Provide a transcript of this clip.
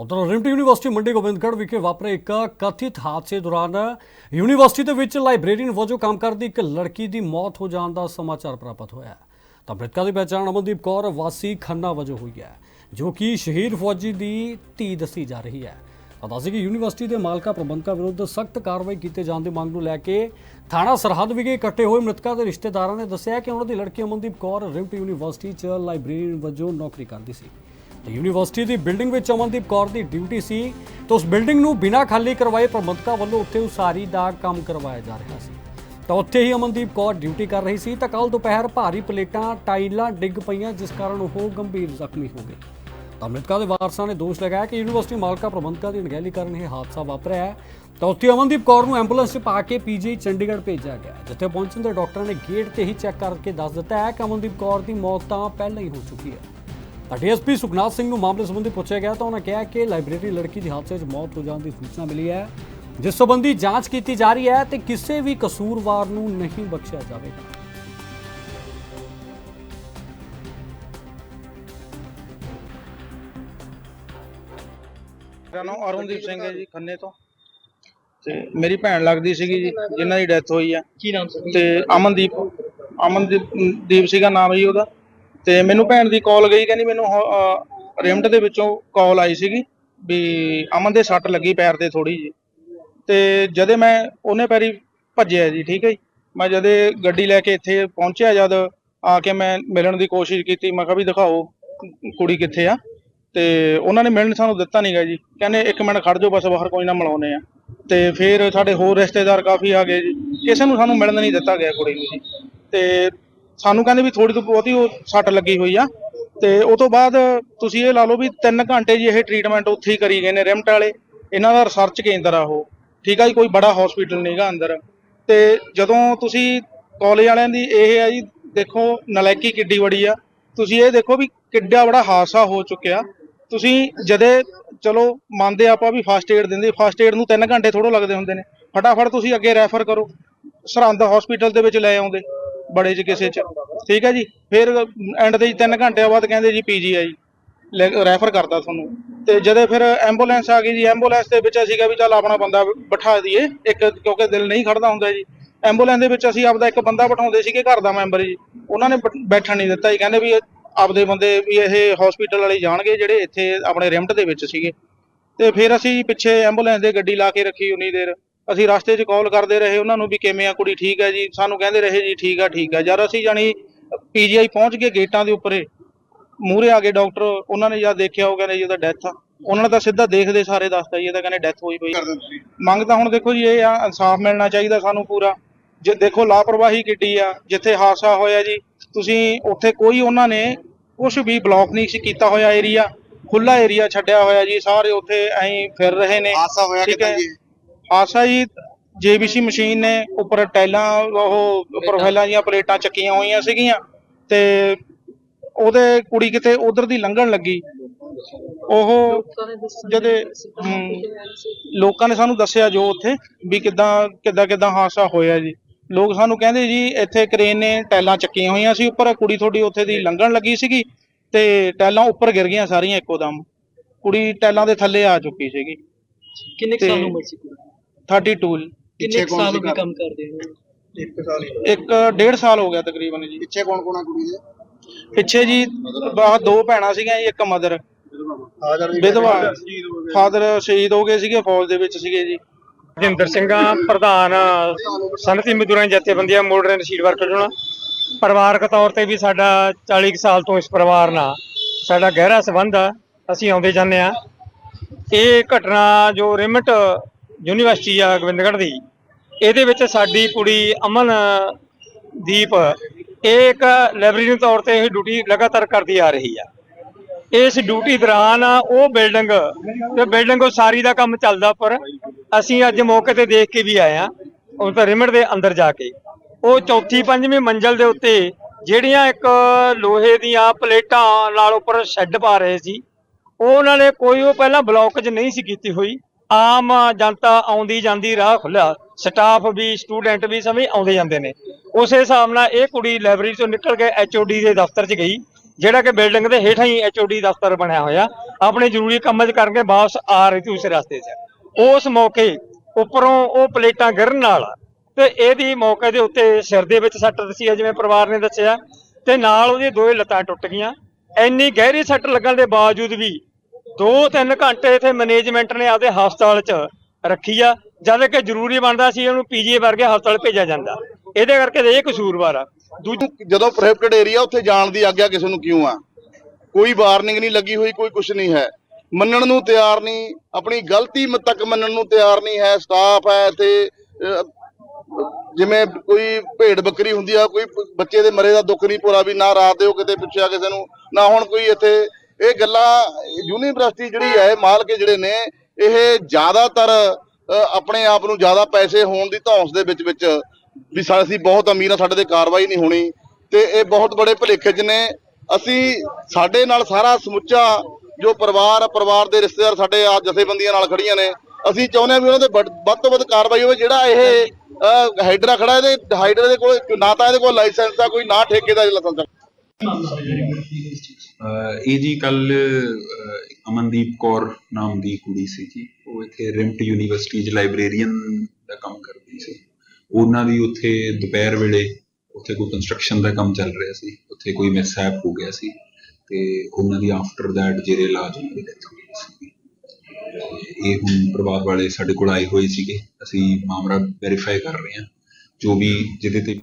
ਉਧਰ ਰਿਮਟੀ ਯੂਨੀਵਰਸਿਟੀ ਮੰਡੀ ਗੋਬਿੰਦਗੜ੍ਹ ਵਿਖੇ ਵਾਪਰੇ ਇੱਕ ਕਥਿਤ ਹਾਦਸੇ ਦੌਰਾਨ ਯੂਨੀਵਰਸਿਟੀ ਦੇ ਵਿੱਚ ਲਾਇਬ੍ਰੇਰੀਅਨ ਵਜੋਂ ਕੰਮ ਕਰਦੀ ਇੱਕ ਲੜਕੀ ਦੀ ਮੌਤ ਹੋ ਜਾਣ ਦਾ ਸਮਾਚਾਰ ਪ੍ਰਾਪਤ ਹੋਇਆ ਹੈ। ਤਾਂ ਮ੍ਰਿਤਕਾ ਦੀ ਪਛਾਣ ਅਮਨਦੀਪ ਕੌਰ, ਵਾਸੀ ਖੰਨਾ ਵਜੋਂ ਹੋਈ ਹੈ, ਜੋ ਕਿ ਸ਼ਹੀਦ ਫੌਜੀ ਦੀ ਧੀ ਦੱਸੀ ਜਾ ਰਹੀ ਹੈ। ਤਾਂ ਦੱਸੀ ਕਿ ਯੂਨੀਵਰਸਿਟੀ ਦੇ ਮਾਲਕਾ ਪ੍ਰਬੰਧਕਾਂ ਵਿਰੁੱਧ ਸਖਤ ਕਾਰਵਾਈ ਕੀਤੇ ਜਾਣ ਦੀ ਮੰਗ ਨੂੰ ਲੈ ਕੇ ਥਾਣਾ ਸਰਹੱਦ ਵਿਖੇ ਇਕੱਠੇ ਹੋਏ ਮ੍ਰਿਤਕਾ ਦੇ ਰਿਸ਼ਤੇਦਾਰਾਂ ਨੇ ਦੱਸਿਆ ਕਿ ਉਹਨਾਂ ਦੀ ਲੜਕੀ ਅਮਨਦੀਪ ਕੌਰ ਰਿਮਟ ਯੂਨੀਵਰਸਿਟੀ 'ਚ ਲਾਇਬ੍ਰੇਰੀਅਨ ਵਜੋਂ ਨੌਕਰੀ ਕਰਦੀ ਸੀ। ਤੇ ਯੂਨੀਵਰਸਿਟੀ ਦੀ ਬਿਲਡਿੰਗ ਵਿੱਚ ਅਮਨਦੀਪ ਕੌਰ ਦੀ ਡਿਊਟੀ ਸੀ ਤਾਂ ਉਸ ਬਿਲਡਿੰਗ ਨੂੰ ਬਿਨਾਂ ਖਾਲੀ ਕਰਵਾਏ ਪ੍ਰਬੰਧਕਾਂ ਵੱਲੋਂ ਉੱਥੇ ਉਸਾਰੀ ਦਾ ਕੰਮ ਕਰਵਾਇਆ ਜਾ ਰਿਹਾ ਸੀ। ਤਾਂ ਉੱਥੇ ਹੀ ਅਮਨਦੀਪ ਕੌਰ ਡਿਊਟੀ ਕਰ ਰਹੀ ਸੀ ਤਾਂ ਕੱਲ ਦੁਪਹਿਰ ਭਾਰੀ ਪਲੇਟਾਂ, ਟਾਈਲਾਂ ਡਿੱਗ ਪਈਆਂ, ਜਿਸ ਕਾਰਨ ਉਹ ਗੰਭੀਰ ਜ਼ਖਮੀ ਹੋ ਗਏ। ਤਾਂ ਮ੍ਰਿਤਕਾ ਦੇ ਵਾਰਸਾਂ ਨੇ ਦੋਸ਼ ਲਗਾਇਆ ਕਿ ਯੂਨੀਵਰਸਿਟੀ ਮਾਲਕਾ ਪ੍ਰਬੰਧਕਾਂ ਦੀ ਅਣਗਹਿਲੀ ਕਾਰਨ ਇਹ ਹਾਦਸਾ ਵਾਪਰਿਆ ਹੈ। ਤਾਂ ਉੱਥੇ ਅਮਨਦੀਪ ਕੌਰ ਨੂੰ ਐਂਬੂਲੈਂਸ 'ਚ ਪਾ ਕੇ ਪੀਜੀ ਚੰਡੀਗੜ੍ਹ ਭੇਜਿਆ ਗਿਆ ਜਿੱਥੇ ਪਹੁੰਚਣ ਦੇ ਡਾਕਟਰਾਂ ਨੇ ਗੇਟ ਤੇ ਹੀ ਚੈੱਕ ਕਰਕੇ ਦੱਸ ਦਿੱਤਾ ਹੈ ਕਿ ਅਮਨਦੀਪ ਕੌਰ ਦੀ ਮੌਤ ਤਾਂ ਪਹਿਲਾਂ ਹੀ ਹੋ ਚੁੱਕੀ ਹੈ। ਤਾਂ ਡੀਐਸਪੀ ਸੁਖਨਾਥ ਸਿੰਘ ਨੂੰ ਮਾਮਲੇ ਸੰਬੰਧੀ ਪੁੱਛਿਆ ਗਿਆ ਤਾਂ ਉਹਨਾਂ ਕਿਹਾ ਕਿ ਲਾਇਬ੍ਰੇਰੀ ਲੜਕੀ ਦੀ ਹਾਦਸੇ 'ਚ ਮੌਤ ਹੋ ਜਾਣ ਦੀ ਸੂਚਨਾ ਮਿਲੀ ਹੈ। ਜਿਸ ਸੰਬੰਧੀ ਜਾਂਚ ਕੀਤੀ ਜਾ ਰਹੀ ਹੈ ਤੇ ਕਿਸੇ ਵੀ ਕਸੂਰਵਾਰ ਨੂੰ ਨਹੀਂ ਬਖਸ਼ਿਆ ਜਾਵੇਗਾ। ਮੇਰਾ ਨਾਮ ਅਰੁਣਦੀਪ ਸਿੰਘ ਹੈ ਜੀ ਖੰਨੇ ਤੋਂ। ਤੇ ਮੇਰੀ ਭੈਣ ਲੱਗਦੀ ਸੀਗੀ ਜੀ ਜਿਨ੍ਹਾਂ ਦੀ ਡੈਥ ਹੋਈ ਆ। ਕੀ ਨਾਮ ਸੀ? ਤੇ ਅਮਨਦੀਪ ਅਮਨਦੀਪ ਦੀਪ ਸੀਗਾ ਨਾਮ ਜੀ ਉਹਦਾ। ਤੇ ਮੈਨੂੰ ਭੈਣ ਦੀ ਕਾਲ ਗਈ, ਕਹਿੰਦੀ ਮੈਨੂੰ ਰਿਮਟ ਦੇ ਵਿੱਚੋਂ ਕਾਲ ਆਈ ਸੀਗੀ ਵੀ ਅਮਨ ਦੇ ਸੱਟ ਲੱਗੀ ਪੈਰ ਤੇ ਥੋੜੀ ਜੀ ਤੇ ਜਦੇ ਮੈਂ ਉਹਨੇ ਪੈਰੀ ਭੱਜਿਆ ਜੀ, ਠੀਕ ਹੈ ਜੀ। ਮੈਂ ਜਦੇ ਗੱਡੀ ਲੈ ਕੇ ਇੱਥੇ ਪਹੁੰਚਿਆ ਜਦ, ਆ ਕੇ ਮੈਂ ਮਿਲਣ ਦੀ ਕੋਸ਼ਿਸ਼ ਕੀਤੀ, ਮੈਂ ਕਿਹਾ ਵੀ ਦਿਖਾਓ ਕੁੜੀ ਕਿੱਥੇ ਆ। ਤੇ ਉਹਨਾਂ ਨੇ ਮਿਲਣ ਸਾਨੂੰ ਦਿੱਤਾ ਨਹੀਂਗਾ ਜੀ। ਕਹਿੰਦੇ ਇੱਕ ਮਿੰਟ ਖੜ ਜਾਓ, ਬਸ ਬਾਹਰ ਕੋਈ ਨਾ ਮਿਲਾਉਨੇ ਆ। ਤੇ ਫਿਰ ਸਾਡੇ ਹੋਰ ਰਿਸ਼ਤੇਦਾਰ ਕਾਫੀ ਆ ਗਏ ਜੀ। ਕਿਸੇ ਨੂੰ ਸਾਨੂੰ ਮਿਲਣ ਨਹੀਂ ਦਿੱਤਾ ਗਿਆ ਕੁੜੀ ਨੂੰ ਜੀ। ਤੇ ਸਾਨੂੰ ਕਹਿੰਦੇ ਵੀ ਥੋੜੀ ਤੋਂ ਬਹੁਤੀ ਉਹ ਸੱਟ ਲੱਗੀ ਹੋਈ ਆ। ਤੇ ਉਹ ਤੋਂ ਬਾਅਦ ਤੁਸੀਂ ਇਹ ਲਾ ਲਓ ਵੀ 3 ਘੰਟੇ ਜੀ ਇਹ ਟ੍ਰੀਟਮੈਂਟ ਉੱਥੇ ਹੀ ਕਰੀ ਗਏ ਨੇ ਰਿਮਟ ਵਾਲੇ। ਇਹਨਾਂ ਦਾ ਰਿਸਰਚ ਕੇਂਦਰ ਆ ਉਹ। ਠੀਕ ਆ ਜੀ, ਕੋਈ ਬੜਾ ਹਸਪੀਟਲ ਨਹੀਂਗਾ ਅੰਦਰ। ਤੇ ਜਦੋਂ ਤੁਸੀਂ ਕਾਲਜ ਵਾਲਿਆਂ ਦੀ ਇਹ ਆ ਜੀ, ਦੇਖੋ ਨਲਾਇਕੀ ਕਿੱਡੀ ਬੜੀ ਆ। ਤੁਸੀਂ ਇਹ ਦੇਖੋ ਵੀ ਕਿੱਡਾ ਬੜਾ ਹਾਦਸਾ ਹੋ ਚੁੱਕਿਆ। ਤੁਸੀਂ ਜਦੇ ਚਲੋ ਮੰਨਦੇ ਆਪਾਂ ਵੀ ਫਸਟ ਏਡ ਦਿੰਦੇ ਫਸਟ ਏਡ ਨੂੰ 3 ਘੰਟੇ ਥੋੜੋ ਲੱਗਦੇ ਹੁੰਦੇ ਨੇ। ਫਟਾਫਟ ਤੁਸੀਂ ਅੱਗੇ ਰੈਫਰ ਕਰੋ। ਸਰਹੰਦ ਹਸਪੀਟਲ ਦੇ ਵਿੱਚ ਲੈ ਆਉਂਦੇ। ਬੜੇ ਚ ਕਿਸੇ ਚ। ਠੀਕ ਹੈ ਜੀ? ਫਿਰ ਐਂਡ ਦੇ 3 ਘੰਟਿਆਂ ਬਾਅਦ ਕਹਿੰਦੇ ਜੀ ਪੀਜੀ ਆ ਜੀ। ਰੈਫਰ ਕਰਦਾ ਤੁਹਾਨੂੰ। ਤੇ ਜਦੋਂ ਫਿਰ ਐਂਬੂਲੈਂਸ ਆ ਗਈ ਜੀ ਐਂਬੂਲੈਂਸ ਦੇ ਵਿੱਚ ਅਸੀਂ ਕਿਹਾ ਵੀ ਚੱਲ ਆਪਣਾ ਬੰਦਾ ਬਿਠਾ ਦਈਏ। ਇੱਕ ਕਿਉਂਕਿ ਦਿਲ ਨਹੀਂ ਖੜਦਾ ਹੁੰਦਾ ਜੀ। ਐਂਬੂਲੈਂਸ ਦੇ ਵਿੱਚ ਅਸੀਂ ਆਪਦਾ ਇੱਕ ਬੰਦਾ ਬਿਠਾਉਂਦੇ ਸੀਗੇ, ਘਰ ਦਾ ਮੈਂਬਰ ਜੀ। ਉਹਨਾਂ ਨੇ ਬੈਠਣ ਨਹੀਂ ਦਿੱਤਾ ਜੀ। ਕਹਿੰਦੇ ਵੀ ਆਪਦੇ ਬੰਦੇ ਵੀ ਇਹ ਹਸਪੀਟਲ ਵਾਲੇ ਜਾਣਗੇ ਜਿਹੜੇ ਇੱਥੇ ਆਪਣੇ ਰਿਮਟ ਦੇ ਵਿੱਚ ਸੀਗੇ। ਤੇ ਫਿਰ ਅਸੀਂ ਪਿੱਛੇ ਐਂਬੂਲੈਂਸ ਦੇ ਗੱਡੀ ਲਾ ਕੇ ਰੱਖੀ ਉਨੀ ਦੇਰ। ਅਸੀਂ ਰਸਤੇ 'ਚ ਕਾਲ ਕਰਦੇ ਰਹੇ ਉਹਨਾਂ ਨੂੰ ਵੀ ਕਿਵੇਂ ਆ ਕੁੜੀ ਠੀਕ ਹੈ ਜੀ? ਸਾਨੂੰ ਕਹਿੰਦੇ ਰਹੇ ਜੀ ਠੀਕ ਆ ਠੀਕ ਆ। ਜਦ ਅਸੀਂ ਜਾਣੀ ਪੀਜੀਆਈ ਪਹੁੰਚ ਗਏ ਗੇਟਾਂ ਦੇ ਉੱਪਰੇ ਮੂਹਰੇ ਆ ਗਏ ਡਾਕਟਰ ਉਹਨਾਂ ਨੇ ਜਦ ਦੇਖਿਆ ਉਹ ਕਹਿੰਦੇ ਜੀ ਉਹਦਾ ਡੈਥ ਆ। ਉਹਨਾਂ ਨੇ ਤਾਂ ਸਿੱਧਾ ਦੇਖਦੇ ਸਾਰੇ ਦੱਸਤਾ ਜੀ ਇਹ ਤਾਂ ਕਹਿੰਦੇ ਡੈਥ ਹੋਈ ਪਈ। ਮੰਗ ਤਾਂ ਹੁਣ ਦੇਖੋ ਜੀ ਇਹ ਆ ਇਨਸਾਫ ਮਿਲਣਾ ਚਾਹੀਦਾ ਸਾਨੂੰ ਪੂਰਾ। ਜੇ ਦੇਖੋ ਲਾਪਰਵਾਹੀ ਕਿੱਡੀ ਆ ਜਿੱਥੇ ਹਾਦਸਾ ਹੋਇਆ ਜੀ ਤੁਸੀਂ ਉੱਥੇ ਕੋਈ ਉਹਨਾਂ ਨੇ ਕੁਝ ਵੀ ਬਲੌਕ ਨਹੀਂ ਸੀ ਕੀਤਾ ਹੋਇਆ ਏਰੀਆ ਖੁੱਲਾ ਏਰੀਆ ਛੱਡਿਆ ਹੋਇਆ ਜੀ ਸਾਰੇ ਉੱਥੇ ਐਂ ਫਿਰ ਰਹੇ ਨੇ। ਹਾਦਸਾ ਹੋਇਆ ਹੈ। ਜੀ? ਹਾਦਸਾ ਜੀ ਜੇਬੀਸੀ ਮਸ਼ੀਨ ਨੇ ਉੱਪਰ ਟੈਲਾਂ ਉਹ ਪ੍ਰੋਫਾਈਲਾਂ ਦੀਆਂ ਪਲੇਟਾਂ ਚੱਕੀਆਂ ਹੋਈਆਂ ਸੀਗੀਆਂ ਤੇ ਉਹਦੇ ਕੁੜੀ ਕਿਤੇ ਉਧਰ ਦੀ ਲੰਘਣ ਲੱਗੀ। ਉਹ ਜਦੇ ਲੋਕਾਂ ਨੇ ਸਾਨੂੰ ਦੱਸਿਆ ਜੋ ਉੱਥੇ ਵੀ ਕਿਦਾਂ ਕਿਦਾਂ ਕਿਦਾਂ ਹਾਦਸਾ ਹੋਇਆ ਜੀ। ਲੋਕ ਸਾਨੂੰ ਕਹਿੰਦੇ ਜੀ ਇੱਥੇ ਕਰੇਨ ਨੇ ਟੈਲਾਂ ਚੱਕੀਆਂ ਹੋਈਆਂ ਸੀ ਉੱਪਰ ਕੁੜੀ ਤੁਹਾਡੀ ਉੱਥੇ ਦੀ ਲੰਘਣ ਲੱਗੀ ਸੀਗੀ ਤੇ ਟੈਲਾਂ ਉੱਪਰ ਗਿਰ ਗਈਆਂ ਸਾਰੀਆਂ ਇੱਕੋ ਦਮ। ਕੁੜੀ ਟੈਲਾਂ ਦੇ ਥੱਲੇ ਆ ਚੁੱਕੀ ਸੀਗੀ। ਕਿੰਨੇ ਸਾਲ ਉਮਰ ਸੀ ਕੁੜੀ? 32 ਕਿੰਨੇ ਕੁ ਸਾਲ ਘਰ? ਕੰਮ ਕਰਦੇ ਹੋ? ਇੱਕ ਡੇਢ ਸਾਲ ਹੋ ਗਿਆ ਤਕਰੀਬਨ ਜੀ। ਪਿੱਛੇ ਕੌਣ ਕੌਣ ਕੁੜੀ ਦੇ? ਪਿੱਛੇ ਜੀ ਬਾਹ ਦੋ ਭੈਣਾਂ ਸੀਗੀਆਂ ਜੀ ਇੱਕ ਮਦਰ। ਵਿਧਵਾ। ਫਾਦਰ ਸ਼ਹੀਦ ਹੋ ਗਏ। ਸੀਗੇ ਫੌਜ ਦੇ ਵਿੱਚ ਸੀਗੇ ਜੀ। ਜਿੰਦਰ ਸਿੰਘਾ ਪ੍ਰਧਾਨ ਸਨਅਤੀ ਮਜ਼ਦੂਰਾਂ ਦੀਆਂ ਜਥੇਬੰਦੀਆਂ ਮੋਡਰਨ ਸੀਡ ਵਰਕਰ ਜੁਣਾ ਪਰਿਵਾਰਕ ਤੌਰ ਤੇ ਵੀ ਸਾਡਾ 40 ਕੁ ਸਾਲ ਤੋਂ ਇਸ ਪਰਿਵਾਰ ਨਾਲ ਸਾਡਾ ਗਹਿਰਾ ਸੰਬੰਧ ਆ। ਅਸੀਂ ਆਉਂਦੇ ਜਾਂਦੇ ਆ ਇਹ ਘਟਨਾ ਜੋ ਰਿਮਟ ਯੂਨੀਵਰਸਿਟੀ ਆ ਗੋਬਿੰਦਗੜ੍ਹ ਦੀ, ਇਹਦੇ ਵਿੱਚ ਸਾਡੀ ਕੁੜੀ ਅਮਨ, ਦੀਪ, ਇਹ ਇੱਕ ਲਾਇਬ੍ਰੇਰੀ ਤੌਰ ਤੇ ਇਹ ਡਿਊਟੀ ਲਗਾਤਾਰ ਕਰਦੀ ਆ ਰਹੀ ਆ। ਇਸ ਡਿਊਟੀ ਦੌਰਾਨ ਉਹ ਬਿਲਡਿੰਗ ਤੇ ਬਿਲਡਿੰਗ ਉਸਾਰੀ ਦਾ ਕੰਮ ਚੱਲਦਾ, ਪਰ ਅਸੀਂ ਅੱਜ ਮੌਕੇ ਤੇ ਦੇਖ ਕੇ ਵੀ ਆਏ ਆ ਉਹ ਤਾਂ ਰਿਮਟ ਦੇ ਅੰਦਰ ਜਾ ਕੇ। ਉਹ ਚੌਥੀ ਪੰਜਵੀਂ ਮੰਜ਼ਲ ਦੇ ਉੱਤੇ ਜਿਹੜੀਆਂ ਇੱਕ ਲੋਹੇ ਦੀਆਂ ਪਲੇਟਾਂ ਨਾਲ ਉੱਪਰ ਸ਼ੈੱਡ ਪਾ ਰਹੇ ਸੀ, ਉਹ ਉਹਨਾਂ ਨੇ ਕੋਈ ਉਹ ਪਹਿਲਾਂ ਬਲੌਕ ਨਹੀਂ ਸੀ ਕੀਤੀ ਹੋਈ। ਆਮ ਜਨਤਾ ਆਉਂਦੀ ਜਾਂਦੀ ਰਾਹ ਖੁੱਲਿਆ ਸਟਾਫ ਵੀ ਸਟੂਡੈਂਟ ਵੀ ਸਮੇਂ ਆਉਂਦੇ ਜਾਂਦੇ ਨੇ। ਉਸੇ ਹਿਸਾਬ ਨਾਲ ਇਹ ਕੁੜੀ ਲਾਇਬ੍ਰੇਰੀ ਤੋਂ ਨਿਕਲ ਕੇ ਐਚਓਡੀ ਦੇ ਦਫ਼ਤਰ 'ਚ ਗਈ, ਜਿਹੜਾ ਕਿ ਬਿਲਡਿੰਗ ਦੇ ਹੇਠਾਂ ਹੀ ਐਚਓਡੀ ਦਫ਼ਤਰ ਬਣਿਆ ਹੋਇਆ। ਆਪਣੇ ਜ਼ਰੂਰੀ ਕੰਮ 'ਚ ਕਰਕੇ ਵਾਪਸ ਆ ਰਹੀ ਸੀ ਉਸ ਰਸਤੇ 'ਚ। ਉਸ ਮੌਕੇ ਉੱਪਰੋਂ ਉਹ ਪਲੇਟਾਂ ਗਿਰਨ ਨਾਲ ਤੇ ਇਹਦੀ ਮੌਕੇ ਦੇ ਉੱਤੇ ਸਿਰ ਦੇ ਵਿੱਚ ਸੱਟ ਦੱਸੀ ਹੈ, ਜਿਵੇਂ ਪਰਿਵਾਰ ਨੇ ਦੱਸਿਆ। ਤੇ ਨਾਲ ਉਹਦੀਆਂ ਦੋਏ ਲੱਤਾਂ ਟੁੱਟ ਗਈਆਂ। ਇੰਨੀ ਗਹਿਰੀ ਸੱਟ ਲੱਗਣ ਦੇ ਬਾਵਜੂਦ ਵੀ 2-3 ਘੰਟੇ ਇੱਥੇ ਮੈਨੇਜਮੈਂਟ ਨੇ ਆਪਦੇ ਹਸਪਤਾਲ 'ਚ ਰੱਖੀ ਆ, ਜਦ ਕਿ ਜ਼ਰੂਰੀ ਬਣਦਾ ਸੀ ਉਹਨੂੰ ਪੀਜੀਏ ਵਰਗੇ ਹਸਪਤਾਲ ਭੇਜਿਆ ਜਾਂਦਾ। ਇਹਦੇ ਕਰਕੇ ਇਹ ਕਸੂਰਵਾਰ ਆ। ਦੂਜੀ ਜਦੋਂ ਪ੍ਰੋਹਿਬਿਟਡ ਏਰੀਆ ਉੱਥੇ ਜਾਣ ਦੀ ਆਗਿਆ ਕਿਸੇ ਨੂੰ ਕਿਉਂ ਆ? ਕੋਈ ਵਾਰਨਿੰਗ ਨਹੀਂ ਲੱਗੀ ਹੋਈ, ਕੋਈ ਕੁਝ ਨਹੀਂ ਹੈ। ਮੰਨਣ ਨੂੰ ਤਿਆਰ ਨਹੀਂ, ਆਪਣੀ ਗਲਤੀ ਤੱਕ ਮੰਨਣ ਨੂੰ ਤਿਆਰ ਨਹੀਂ ਹੈ। ਸਟਾਫ ਹੈ ਇੱਥੇ ਜਿਵੇਂ ਕੋਈ ਭੇਡ ਬੱਕਰੀ ਹੁੰਦੀ ਆ, ਕੋਈ ਬੱਚੇ ਦੇ ਮਰੇ ਦਾ ਦੁੱਖ ਨਹੀਂ ਪੂਰਾ ਵੀ ਨਾ ਰਾਤ ਦਿਓ ਕਿਤੇ ਪੁੱਛਿਆ ਕਿਸੇ ਨੂੰ ਨਾ ਹੁਣ ਕੋਈ ਇੱਥੇ ਇਹ ਗੱਲਾਂ ਯੂਨੀਵਰਸਿਟੀ ਜਿਹੜੀ ਹੈ ਮਾਲਕ ਜਿਹੜੇ ਨੇ ਇਹ ਜ਼ਿਆਦਾਤਰ ਆਪਣੇ ਆਪ ਨੂੰ ਜ਼ਿਆਦਾ ਪੈਸੇ ਹੋਣ ਦੀ ਧੌਂਸ ਦੇ ਵਿੱਚ ਵਿੱਚ ਵੀ ਸਾ- ਅਸੀਂ ਬਹੁਤ ਅਮੀਰ ਆ ਸਾਡੇ ਤੇ ਕਾਰਵਾਈ ਨਹੀਂ ਹੋਣੀ। ਤੇ ਇਹ ਬਹੁਤ ਬੜੇ ਭੁਲੇਖੇ 'ਚ ਨੇ। ਅਸੀਂ ਸਾਡੇ ਨਾਲ ਸਾਰਾ ਸਮੁੱਚਾ ਜੋ ਪਰਿਵਾਰ ਪਰਿਵਾਰ ਦੇ ਰਿਸ਼ਤੇਦਾਰ ਸਾਡੇ ਆ ਜਥੇਬੰਦੀਆਂ ਨਾਲ ਖੜੀਆਂ ਨੇ ਅਸੀਂ ਚਾਹੁੰਦੇ ਹਾਂ ਵੀ ਉਹਨਾਂ ਦੇ ਵੱਧ ਵੱਧ ਤੋਂ ਵੱਧ ਕਾਰਵਾਈ ਹੋਵੇ। ਜਿਹੜਾ ਇਹ ਅਹ, ਹਾਈਡਰਾ ਖੜਾ ਇਹਦੇ ਹਾਈਡਰਾ ਦੇ ਕੋਲ ਨਾ ਤਾਂ ਇਹਦੇ ਕੋਲ ਲਾਇਸੈਂਸ ਆ ਕੋਈ ਨਾ ਠੇਕੇ ਦਾ ਲਾਇਸੈਂਸ ਇਹ ਜੀ ਕੱਲ ਅਮਨਦੀਪ ਕੌਰ ਨਾਮ ਦੀ ਕੁੜੀ ਸੀ ਜੀ। ਉਹ ਇੱਥੇ ਰਿਮਟ ਯੂਨੀਵਰਸਿਟੀ 'ਚ ਲਾਇਬ੍ਰੇਰੀਅਨ ਦਾ ਕੰਮ ਕਰਦੀ ਸੀ। ਉਹਨਾਂ ਦੀ ਉੱਥੇ ਦੁਪਹਿਰ ਵੇਲੇ ਉੱਥੇ ਕੋਈ ਕੰਸਟਰਕਸ਼ਨ ਦਾ ਕੰਮ ਚੱਲ ਰਿਹਾ ਸੀ। ਉੱਥੇ ਕੋਈ ਮਿਸਹੈਪ ਹੋ ਗਿਆ ਸੀ ਤੇ ਉਹਨਾਂ ਦੀ ਆਫਟਰ ਦੈਟ ਜਿਹੜੇ ਇਲਾਜ ਉਹਨਾਂ ਦੀ ਡੈਥ ਹੋ ਗਈ ਸੀ ਇਹ ਹੁਣ ਪਰਿਵਾਰ ਵਾਲੇ ਸਾਡੇ ਕੋਲ ਆਏ ਹੋਏ ਸੀਗੇ। ਅਸੀਂ ਮਾਮਲਾ ਵੈਰੀਫਾਈ ਕਰ ਰਹੇ ਹਾਂ। ਜੋ ਵੀ ਜਿਹਦੇ ਤੇ